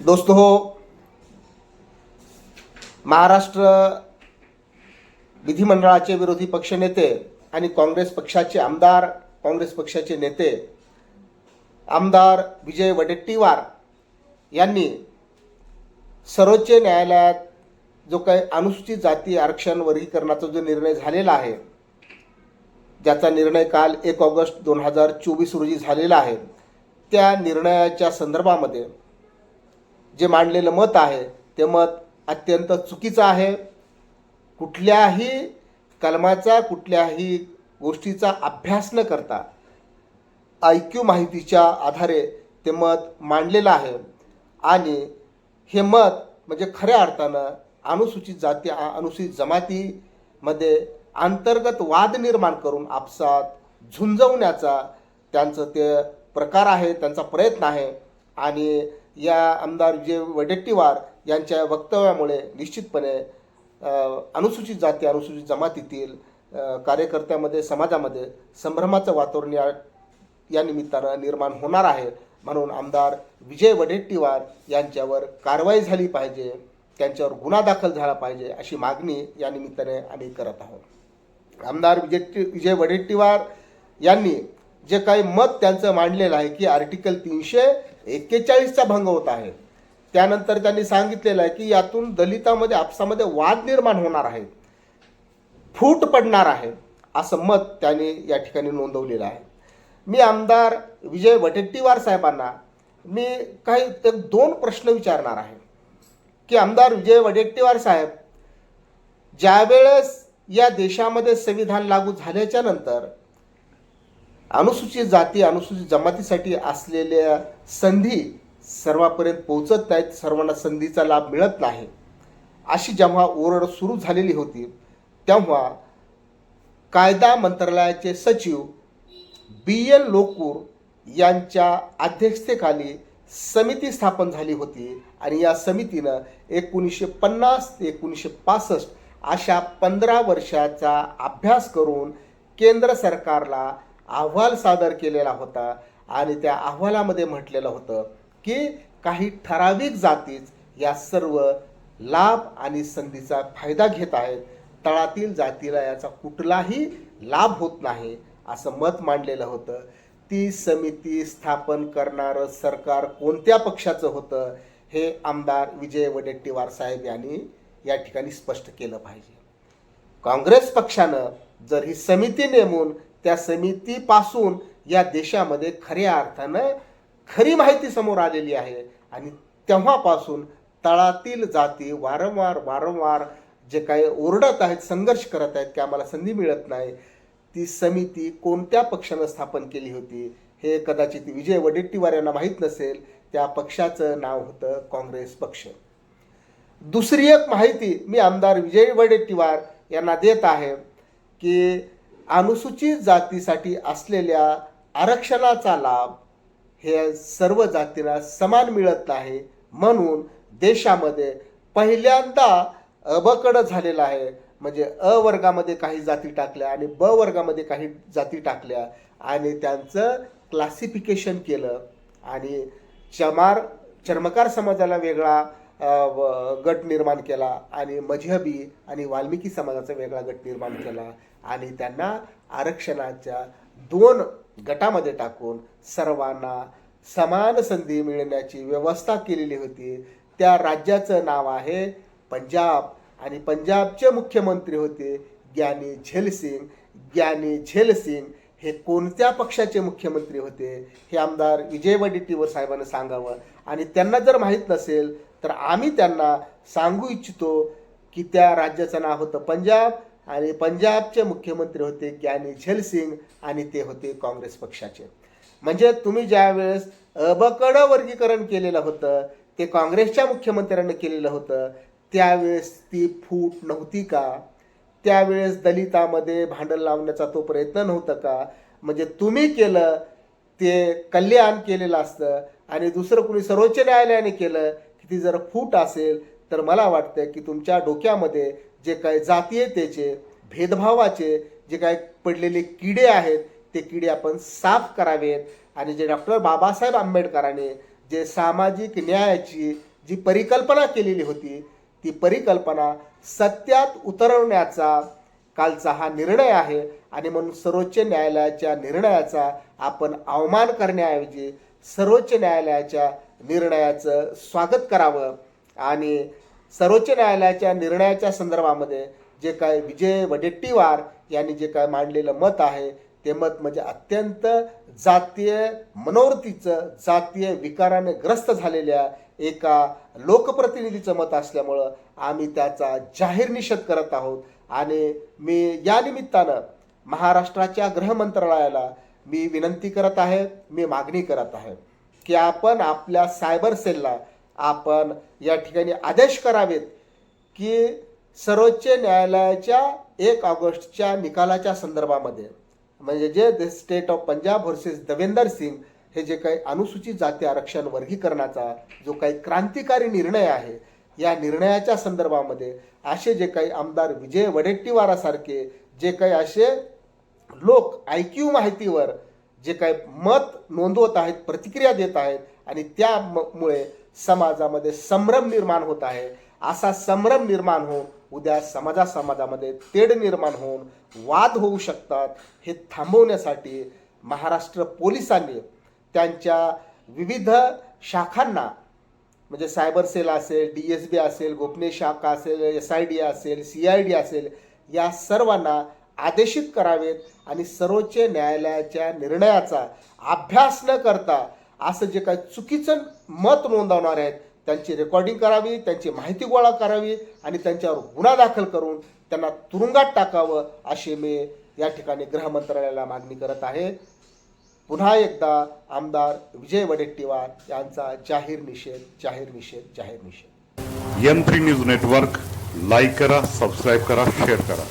दोस्तों हो महाराष्ट्र विधिमंडळाचे विरोधी पक्षनेते आणि काँग्रेस पक्षाचे आमदार काँग्रेस पक्षाचे नेते आमदार विजय वडेट्टीवार यांनी सर्वोच्च न्यायालयात जो काही अनुसूचित जाती आरक्षण वर्गीकरणाचा जो निर्णय झालेला आहे ज्याचा निर्णय काल एक ऑगस्ट दोन हजार चोवीस रोजी झालेला आहे त्या निर्णयाच्या संदर्भामध्ये जे मांडलेलं मत आहे ते मत अत्यंत चुकीचं आहे. कुठल्याही कलमाचा कुठल्याही गोष्टीचा अभ्यास न करता ऐक्यू माहितीच्या आधारे ते मत मांडलेलं आहे. आणि हे मत म्हणजे खऱ्या अर्थानं अनुसूचित जाती अनुसूचित जमातीमध्ये अंतर्गत वाद निर्माण करून आपसात झुंजवण्याचा त्यांचं ते प्रकार आहे त्यांचा प्रयत्न आहे. आणि या आमदार विजय वडेट्टीवार यांच्या वक्तव्यामुळे निश्चितपणे अनुसूचित जाती अनुसूचित जमातीतील कार्यकर्त्यामध्ये समाजामध्ये संभ्रमाचं वातावरण या या निमित्तानं निर्माण होणार आहे म्हणून आमदार विजय वडेट्टीवार यांच्यावर कारवाई झाली पाहिजे त्यांच्यावर गुन्हा दाखल झाला पाहिजे अशी मागणी या निमित्ताने आम्ही करत आहोत. आमदार विजय विजय वडेट्टीवार यांनी जे काही मत त्यांचं मांडलेलं आहे की आर्टिकल तीनशे एक्केचाळीसचा भंग होत आहे. त्यानंतर त्यांनी सांगितलेलं आहे की यातून दलितामध्ये आपसामध्ये वाद निर्माण होणार आहे. फूट पडणार आहे असं मत त्यांनी या ठिकाणी नोंदवलेलं आहे. मी आमदार विजय वटेट्टीवार साहेबांना मी काही एक दोन प्रश्न विचारणार आहे. की आमदार विजय वडेट्टीवार साहेब ज्यावेळेस या देशामध्ये संविधान लागू झाल्याच्यानंतर अनुसूचित जाती अनुसूचित जमातीसाठी असलेल्या संधी सर्वांपर्यंत पोहोचत नाहीत. सर्वांना संधीचा लाभ मिळत नाही. अशी जेव्हा ओरड सुरू झालेली होती तेव्हा कायदा मंत्रालयाचे सचिव बी एन लोकूर यांच्या अध्यक्षतेखाली समिती स्थापन झाली होती आणि या समितीनं एकोणीसशे पन्नास ते एकोणीसशे पासष्ट अशा पंधरा वर्षाचा अभ्यास करून केंद्र सरकारला अहवाल सादर केलेला होता आणि त्या अहवालामध्ये म्हटलेलं होतं की काही ठराविक जातीच या सर्व लाभ आणि संधीचा फायदा घेत आहेत. तळातील जातीला याचा कुठलाही लाभ होत नाही असं मत मांडलेलं होतं. ती समिती स्थापन करणारं सरकार कोणत्या पक्षाचं होतं हे आमदार विजय वडेट्टीवार साहेब यांनी या ठिकाणी स्पष्ट केलं पाहिजे. काँग्रेस पक्षानं जर ही समिती नेमून त्या समितीपासून या देशामध्ये खऱ्या अर्थानं खरी माहिती समोर आलेली आहे. आणि तेव्हापासून तळातील जाती वारंवार वारंवार जे काही ओरडत आहेत संघर्ष करत आहेत की आम्हाला संधी मिळत नाही ती समिती कोणत्या पक्षानं स्थापन केली होती? हे कदाचित विजय वडेट्टीवार यांना माहीत नसेल. त्या पक्षाचं नाव होतं काँग्रेस पक्ष. दुसरी एक माहिती मी आमदार विजय वडेट्टीवार यांना देत आहे की अनुसूचित जातीसाठी असलेल्या आरक्षणाचा लाभ हे सर्व जातीला समान मिळत नाही म्हणून देशामध्ये पहिल्यांदा अबकड झालेला आहे. म्हणजे अ वर्गामध्ये काही जाती टाकल्या आणि ब वर्गामध्ये काही जाती टाकल्या आणि त्यांचं क्लासिफिकेशन केलं आणि चमार चर्मकार समाजाला वेगळा गट निर्माण केला आणि मजहबी आणि वाल्मिकी समाजाचा वेगळा गट निर्माण केला. आणि त्यांना आरक्षणाच्या दोन गटामध्ये टाकून सर्वांना समान संधी मिळण्याची व्यवस्था केलेली होती. त्या राज्याचं नाव आहे पंजाब आणि पंजाबचे मुख्यमंत्री होते ग्यानी झेलसिंग. ज्ञानी झेलसिंग हे कोणत्या पक्षाचे मुख्यमंत्री होते हे आमदार विजय वडेट्टीवर साहेबांना सांगावं. आणि त्यांना जर माहीत नसेल तर आम्ही त्यांना सांगू इच्छितो की त्या राज्याचं नाव होतं पंजाब आणि पंजाबचे मुख्यमंत्री होते ग्यानी झेलसिंग आणि ते होते काँग्रेस पक्षाचे. म्हणजे तुम्ही ज्या वेळेस अबकड वर्गीकरण केलेलं होतं ते काँग्रेसच्या मुख्यमंत्र्यांनी केलेलं होतं त्यावेळेस ती फूट नव्हती का? त्यावेळेस दलितामध्ये भांडण लावण्याचा तो प्रयत्न नव्हता का? म्हणजे तुम्ही केलं ते कल्याण केलेलं असतं आणि दुसरं कुणी सर्वोच्च न्यायालयाने केलं की ती जर फूट असेल तर मला वाटतं की तुमच्या डोक्यामध्ये जे काय जातीयतेचे भेदभावाचे जे काय पडलेले किडे आहेत ते किडे आपण साफ करावेत. आणि जे डॉक्टर बाबासाहेब आंबेडकरांनी जे सामाजिक न्यायाची जी परिकल्पना केलेली होती ती परिकल्पना सत्यात उतरवण्याचा कालचा हा निर्णय आहे. आणि म्हणून सर्वोच्च न्यायालयाच्या निर्णयाचा आपण अवमान करण्याऐवजी सर्वोच्च न्यायालयाच्या निर्णयाचं स्वागत करावं. आणि सर्वोच्च न्यायालयाच्या निर्णयाच्या संदर्भामध्ये जे काय विजय वडेट्टीवार यांनी जे काय मांडलेलं मत आहे ते मत म्हणजे अत्यंत जातीय मनोवृत्तीचं जातीय विकाराने ग्रस्त झालेल्या एका लोकप्रतिनिधीचं मत असल्यामुळं आम्ही त्याचा जाहीर निषेध करत आहोत. आणि मी या निमित्तानं महाराष्ट्राच्या गृह मंत्रालयाला मी विनंती करत आहे मी मागणी करत आहे की आपण आपल्या सायबर सेलला आपण या ठिकाणी आदेश करावेत की सर्वोच्च न्यायालयाच्या एक ऑगस्टच्या निकालाच्या संदर्भामध्ये म्हणजे जे the state of Punjab versus Devender Singh हे जे काही अनुसूचित जाती आरक्षण वर्गीकरणाचा जो काही क्रांतिकारी निर्णय आहे या निर्णयाच्या संदर्भामध्ये असे जे काही आमदार विजय वडेट्टीवारासारखे जे काही असे लोक आय क्यू माहितीवर जे काही मत नोंदवत आहेत प्रतिक्रिया देत आहेत आणि त्यामुळे समाजामध्ये संभ्रम निर्माण होत आहे. असा संभ्रम निर्माण होऊन उद्या समाजा समाजामध्ये तेढ निर्माण होऊन वाद होऊ शकतात हे थांबवण्यासाठी महाराष्ट्र पोलिसांनी त्यांच्या विविध शाखांना म्हणजे सायबर सेल असेल डी एस बी असेल गोपनीय शाखा असेल एस आय डी असेल सी आय डी असेल या सर्वांना आदेशित करावेत आणि सर्वोच्च न्यायालयाच्या निर्णयाचा अभ्यास न करता असं जे काही चुकीचं मत नोंदवणार आहेत त्यांची रेकॉर्डिंग करावी त्यांची माहिती गोळा करावी आणि त्यांच्यावर गुन्हा दाखल करून त्यांना तुरुंगात टाकावं अशी मी या ठिकाणी गृह मंत्रालयाला मागणी करत आहे. पुन्हा एकदा आमदार विजय वडेट्टीवार यांचा जाहीर निषेध जाहीर निषेध जाहीर निषेध. M three news network like करा सबस्क्राईब करा शेअर करा.